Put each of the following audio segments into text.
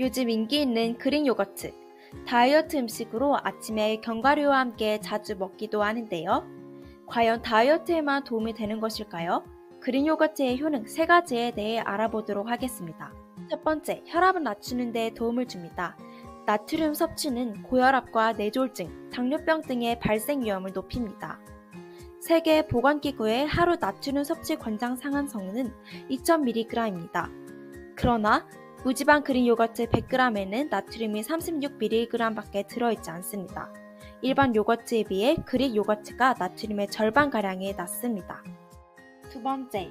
요즘 인기 있는 그릭 요거트. 다이어트 음식으로 아침에 견과류와 함께 자주 먹기도 하는데요. 과연 다이어트에만 도움이 되는 것일까요? 그릭 요거트의 효능 세 가지에 대해 알아보도록 하겠습니다. 첫 번째, 혈압을 낮추는 데 도움을 줍니다. 나트륨 섭취는 고혈압과 뇌졸중, 당뇨병 등의 발생 위험을 높입니다. 세계 보건기구의 하루 나트륨 섭취 권장 상한선은 2000mg입니다. 그러나 무지방 그릭 요거트 100g에는 나트륨이 36mg밖에 들어있지 않습니다. 일반 요거트에 비해 그릭 요거트가 나트륨의 절반가량이 낮습니다. 두 번째,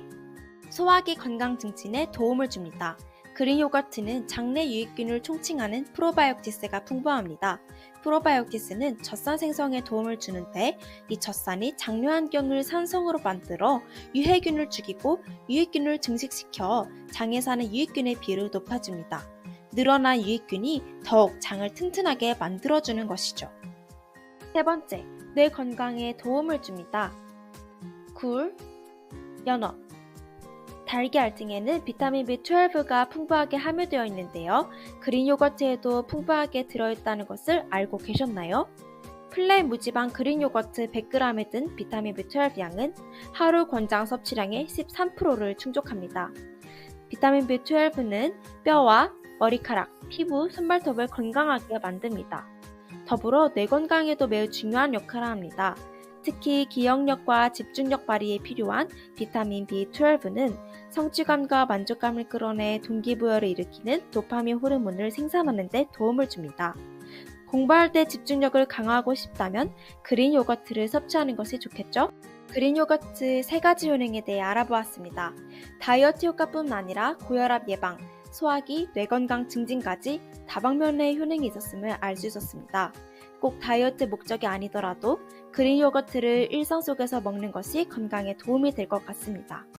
소화기 건강 증진에 도움을 줍니다. 그릭 요거트는 장내 유익균을 총칭하는 프로바이오티스가 풍부합니다. 프로바이오티스는 젖산 생성에 도움을 주는데 이 젖산이 장뇨 환경을 산성으로 만들어 유해균을 죽이고 유익균을 증식시켜 장에 사는 유익균의 비율을 높아줍니다. 늘어난 유익균이 더욱 장을 튼튼하게 만들어주는 것이죠. 세 번째, 뇌 건강에 도움을 줍니다. 굴, 연어, 달걀 등에는 비타민 B12가 풍부하게 함유되어 있는데요. 그린 요거트에도 풍부하게 들어있다는 것을 알고 계셨나요? 플레인 무지방 그린 요거트 100g에 든 비타민 B12 양은 하루 권장 섭취량의 13%를 충족합니다. 비타민 B12는 뼈와 머리카락, 피부, 손발톱을 건강하게 만듭니다. 더불어 뇌 건강에도 매우 중요한 역할을 합니다. 특히 기억력과 집중력 발휘에 필요한 비타민 B12는 성취감과 만족감을 끌어내 동기부여를 일으키는 도파민 호르몬을 생산하는 데 도움을 줍니다. 공부할 때 집중력을 강화하고 싶다면 그린 요거트를 섭취하는 것이 좋겠죠? 그린 요거트 세 가지 효능에 대해 알아보았습니다. 다이어트 효과뿐 아니라 고혈압 예방, 소화기, 뇌건강 증진까지 다방면의 효능이 있었음을 알 수 있었습니다. 꼭 다이어트 목적이 아니더라도 그린 요거트를 일상 속에서 먹는 것이 건강에 도움이 될 것 같습니다.